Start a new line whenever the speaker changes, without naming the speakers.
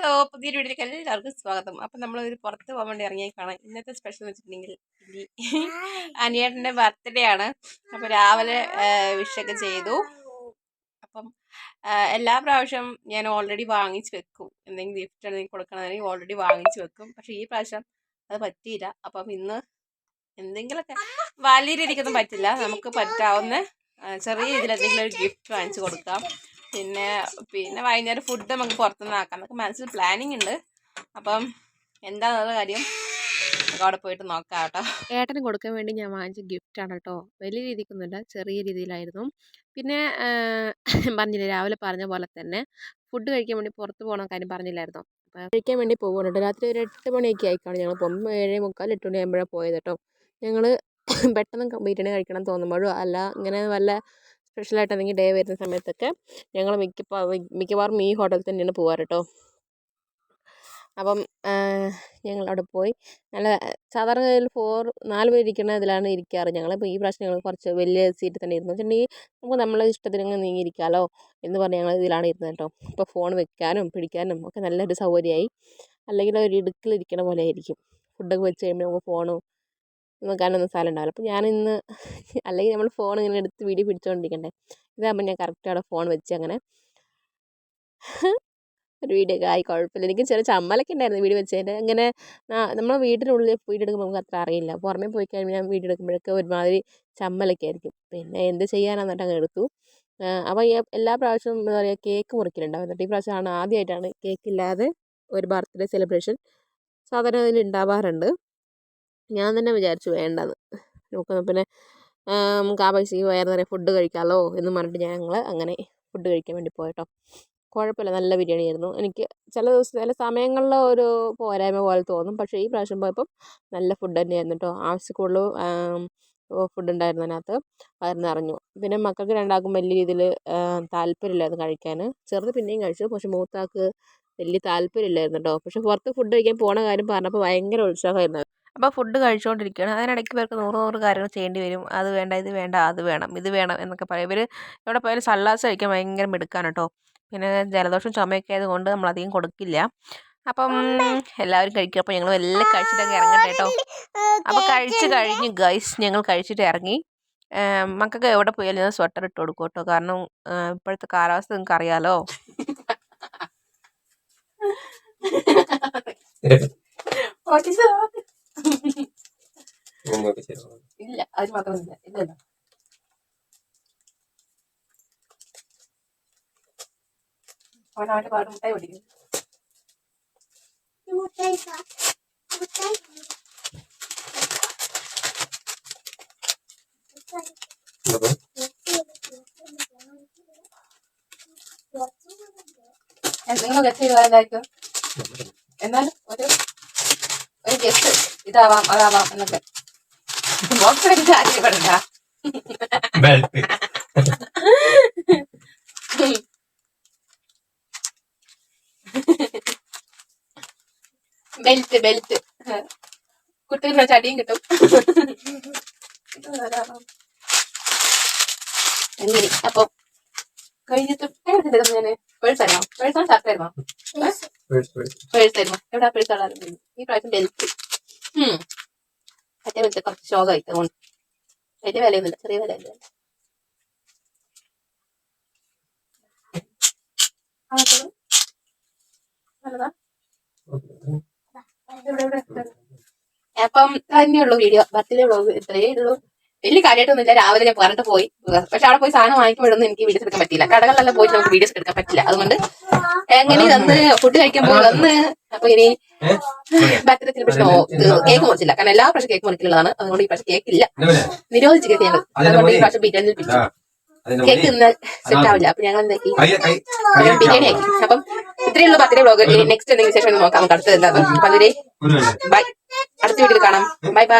Hello പുതിയൊരു വീഡിയോയിലേക്ക് എല്ലാവർക്കും സ്വാഗതം. അപ്പം നമ്മൾ ഒരു പുറത്ത് പോകാൻ വേണ്ടി ഇറങ്ങി കാണാം ഇന്നത്തെ സ്പെഷ്യൽ എന്ന് വെച്ചിട്ടുണ്ടെങ്കിൽ അനിയേട്ടന്റെ അനിയേട്ടന്റെ ബർത്ത്ഡേ ആണ്. അപ്പം രാവിലെ വിഷൊക്കെ ചെയ്തു. അപ്പം എല്ലാ പ്രാവശ്യം ഞാൻ ഓൾറെഡി വാങ്ങിച്ച് വെക്കും. എന്തെങ്കിലും ഗിഫ്റ്റ് എന്തെങ്കിലും കൊടുക്കണമെങ്കിൽ ഓൾറെഡി വാങ്ങിച്ച് വെക്കും. പക്ഷെ ഈ പ്രാവശ്യം അത് പറ്റിയില്ല. അപ്പം ഇന്ന് എന്തെങ്കിലുമൊക്കെ വലിയ രീതിക്കൊന്നും പറ്റില്ല. നമുക്ക് പറ്റാവുന്ന ചെറിയ രീതിയിൽ എന്തെങ്കിലും ഒരു ഗിഫ്റ്റ് വാങ്ങിച്ചു കൊടുക്കാം. പിന്നെ പിന്നെ വൈകുന്നേരം ഫുഡ് നമുക്ക് പുറത്തുനിന്ന് ആക്കാം. നമുക്ക് മനസ്സിൽ പ്ലാനിങ് ഉണ്ട്. അപ്പം എന്താണെന്നുള്ള കാര്യം നമുക്ക് അവിടെ പോയിട്ട് നോക്കാം കേട്ടോ.
ഏട്ടന് കൊടുക്കാൻ വേണ്ടി ഞാൻ വാങ്ങിച്ച ഗിഫ്റ്റാണ് കേട്ടോ. വലിയ രീതിക്കൊന്നുമില്ല ചെറിയ രീതിയിലായിരുന്നു. പിന്നെ പറഞ്ഞില്ല പറഞ്ഞില്ലേ രാവിലെ പറഞ്ഞ പോലെ തന്നെ ഫുഡ് കഴിക്കാൻ വേണ്ടി പുറത്ത് പോകണം കാര്യം പറഞ്ഞില്ലായിരുന്നു? അപ്പോൾ കഴിക്കാൻ വേണ്ടി പോകുന്നുണ്ട് രാത്രി ഒരു എട്ട് മണിയൊക്കെ ആയിക്കാണ് ഞങ്ങൾ പോകുമ്പോൾ ഏഴ് മുക്കാൽ എട്ട് മണി ആകുമ്പോഴാണ് പോയത് കേട്ടോ. ഞങ്ങൾ പെട്ടെന്ന് ബിരിയാണി കഴിക്കണം തോന്നുമ്പോഴോ അല്ല ഇങ്ങനെ വല്ല സ്പെഷ്യലായിട്ട് എന്തെങ്കിലും ഡേ വരുന്ന സമയത്തൊക്കെ ഞങ്ങൾ മിക്കപ്പോ മിക്കവാറും ഈ ഹോട്ടലിൽ തന്നെയാണ് പോകാറ് കേട്ടോ അപ്പം ഞങ്ങൾ അവിടെ പോയി. നല്ല സാധാരണ ഗതിയിൽ ഫോർ നാല് പേര് ഇരിക്കുന്ന ഇതിലാണ് ഇരിക്കാറ്. ഞങ്ങൾ ഇപ്പോൾ ഈ പ്രാവശ്യം ഞങ്ങൾ കുറച്ച് വലിയ സീറ്റ് തന്നെ ഇരുന്നു. വെച്ചിട്ടുണ്ടെങ്കിൽ നമുക്ക് നമ്മളെ ഇഷ്ടത്തിന് അങ്ങ് നീങ്ങി ഇരിക്കാമല്ലോ എന്ന് പറഞ്ഞ് ഞങ്ങൾ ഇതിലാണ് ഇരുന്നത് കേട്ടോ ഇപ്പോൾ ഫോൺ വെക്കാനും പിടിക്കാനും ഒക്കെ നല്ലൊരു സൗകര്യമായി. അല്ലെങ്കിൽ ഒരു ഇടുക്കിലിരിക്കണ പോലെ ആയിരിക്കും. ഫുഡൊക്കെ വെച്ച് കഴിയുമ്പോൾ നമുക്ക് ഫോണും നോക്കാനൊന്നും സ്ഥലം ഉണ്ടാവില്ല അപ്പോൾ ഞാനിന്ന് അല്ലെങ്കിൽ നമ്മൾ ഫോൺ ഇങ്ങനെ എടുത്ത് വീഡിയോ പിടിച്ചുകൊണ്ടിരിക്കണ്ടേ ഇതാകുമ്പോൾ ഞാൻ കറക്റ്റ് അവിടെ ഫോൺ വെച്ച് അങ്ങനെ ഒരു വീഡിയോ ആയി. കുഴപ്പമില്ല. എനിക്ക് ചെറിയ ചമ്മലൊക്കെ ഉണ്ടായിരുന്നു വീഡിയോ വെച്ചതിന്റെ. അങ്ങനെ നമ്മൾ വീട്ടിനുള്ളിൽ വീഡിയോ എടുക്കുമ്പോൾ നമുക്ക് അത്ര അറിയില്ല. പുറമേ പോയി കഴിയുമ്പോൾ ഞാൻ വീഡിയോ എടുക്കുമ്പോഴൊക്കെ ഒരുമാതിരി ചമ്മലൊക്കെ ആയിരിക്കും. പിന്നെ എന്ത് ചെയ്യാനാന്നിട്ട് അങ്ങ് എടുത്തു. അപ്പോൾ എല്ലാ പ്രാവശ്യവും എന്താ പറയുക കേക്ക് മുറിക്കലുണ്ടാവും. എന്നിട്ട് ഈ പ്രാവശ്യമാണ് ആദ്യമായിട്ടാണ് കേക്ക് ഇല്ലാതെ ഒരു ബർത്ത്ഡേ സെലിബ്രേഷൻ സാധാരണ അതിൽ ഉണ്ടാവാറുണ്ട്. ഞാൻ തന്നെ വിചാരിച്ചു വേണ്ടാന്ന് നോക്കാം പിന്നെ നമുക്ക് ആ പൈസക്ക് വേറെ നിറയെ ഫുഡ് കഴിക്കാമല്ലോ എന്ന് പറഞ്ഞിട്ട് ഞങ്ങൾ അങ്ങനെ ഫുഡ് കഴിക്കാൻ വേണ്ടി പോയിട്ടോ. കുഴപ്പമില്ല നല്ല ബിരിയാണി ആയിരുന്നു. എനിക്ക് ചില ദിവസം ചില സമയങ്ങളിൽ ഒരു പോരായ്മ പോലെ തോന്നും. പക്ഷേ ഈ പ്രാവശ്യം പോയപ്പം നല്ല ഫുഡ് തന്നെയായിരുന്നു കേട്ടോ ആവശ്യം കൂടുതൽ ഫുഡ് ഉണ്ടായിരുന്നു അതിനകത്ത്. വയറ് നിറഞ്ഞു പിന്നെ മക്കൾക്ക് രണ്ടാൾക്കും വലിയ രീതിയിൽ താല്പര്യമില്ലായിരുന്നു കഴിക്കാൻ ചെറുത് പിന്നെയും കഴിച്ചു. പക്ഷേ മൂത്താൾക്ക് വലിയ താല്പര്യമില്ലായിരുന്നു കേട്ടോ പക്ഷേ പുറത്ത് ഫുഡ് കഴിക്കാൻ പോണ കാര്യം പറഞ്ഞപ്പോൾ ഭയങ്കര ഉത്സാഹമായിരുന്നു.
അപ്പോൾ ഫുഡ് കഴിച്ചുകൊണ്ടിരിക്കുകയാണ് അതിനിടയ്ക്ക് ഇവർക്ക് നൂറ് നൂറ് കാര്യങ്ങൾ ചെയ്യേണ്ടി വരും. അത് വേണ്ട ഇത് വേണ്ട അത് വേണം ഇത് വേണം എന്നൊക്കെ പറയും. ഇവർ എവിടെ പോയാലും സല്ലാസ് കഴിക്കാൻ ഭയങ്കര മിടുക്കാണ് കേട്ടോ. പിന്നെ ജലദോഷം ചുമയൊക്കെ ആയതുകൊണ്ട് നമ്മൾ അധികം കൊടുക്കില്ല. അപ്പം എല്ലാവരും കഴിക്കും. അപ്പം ഞങ്ങൾ എല്ലാം കഴിച്ചിട്ടൊക്കെ ഇറങ്ങട്ടെ കേട്ടോ. അപ്പോൾ കഴിച്ച് കഴിഞ്ഞ് ഗൈസ് ഞങ്ങൾ കഴിച്ചിട്ട് ഇറങ്ങി. മക്കൾക്ക് എവിടെ പോയാലും ഞാൻ സ്വെറ്റർ ഇട്ട് കൊടുക്കും കേട്ടോ. കാരണം ഇപ്പോഴത്തെ കാലാവസ്ഥ നിങ്ങൾക്ക് അറിയാലോ
നിങ്ങൾക്ക് ശരി
ഇല്ല മാത്രമല്ല ഇല്ലല്ലോ. അവൻ മുട്ടായി ഗസ്റ്റ് ചെയ്തായിരിക്കും എന്നാലും ഒരു ഒരു ഗസ്റ്റ് ഇതാവാം അതാവാം എന്നൊക്കെ.
ബെൽറ്റ്
ബെൽറ്റ് ബെൽറ്റ് കുട്ടികളുടെ ചടിയും കിട്ടും. അങ്ങനെ അപ്പൊ കഴിഞ്ഞിട്ട് ഞാൻ? പേഴ്സായിരുന്നോ പേഴ്സാണ് ഷർട്ടായിരുന്നോ പേഴ്സായിരുന്നു എവിടെ പേഴ്സാണ് ഈ പ്രാവശ്യം ബെൽറ്റ് മറ്റേ ബെൽറ്റ് കുറച്ച് ശോകമായി അതുകൊണ്ട് വലിയ വിലയൊന്നുമില്ല ചെറിയ ഇവിടെ. അപ്പം തന്നെയുള്ളൂ വീഡിയോ. ബർത്ത്ഡേ വ്ളോഗ് ഇത്രയേ ഉള്ളൂ. വലിയ കാര്യമായിട്ടൊന്നുമില്ല രാവിലെ ഞാൻ പറഞ്ഞിട്ട് പോയി. പക്ഷെ അവിടെ പോയി സാധനം വാങ്ങിക്കുമ്പോഴൊന്നും എനിക്ക് വീഡിയോസ് എടുക്കാൻ പറ്റില്ല കടകളിലെല്ലാം പോയിട്ട് നമുക്ക് വീഡിയോസ് എടുക്കാൻ പറ്റില്ല. അതുകൊണ്ട് എങ്ങനെ വന്ന് ഫുഡ് കഴിക്കാൻ പോയി വന്ന് അപ്പൊ ഇനി ഭക്ഷണത്തിന് പ്രശ്നം കേക്ക് മുറിച്ചില്ല കാരണം എല്ലാ പ്രാവശ്യം കേക്ക് മുറിക്കുന്നതാണ് അതുകൊണ്ട് ഈ പ്രാവശ്യം കേക്ക് ഇല്ല നിരോധിച്ച് കേക്ക് ഞങ്ങൾ അതുകൊണ്ട് ഈ പ്രാവശ്യം ബിരിയാണി പിടിച്ചു. കേക്ക് ഇന്ന് സെറ്റ് ആവില്ല. അപ്പൊ ഞങ്ങൾ എന്താക്കി ബിരിയാണി ആക്കി. അപ്പം ഇത്രയുള്ള ബർത്ത്ഡേ വ്ളോഗ് നെക്സ്റ്റ് എന്തെങ്കിലും വിശേഷം നോക്കാം നമുക്ക് അടുത്തത് എന്താ? അതുവരെ ബൈ അടുത്ത വീട്ടിൽ കാണാം. Bye bye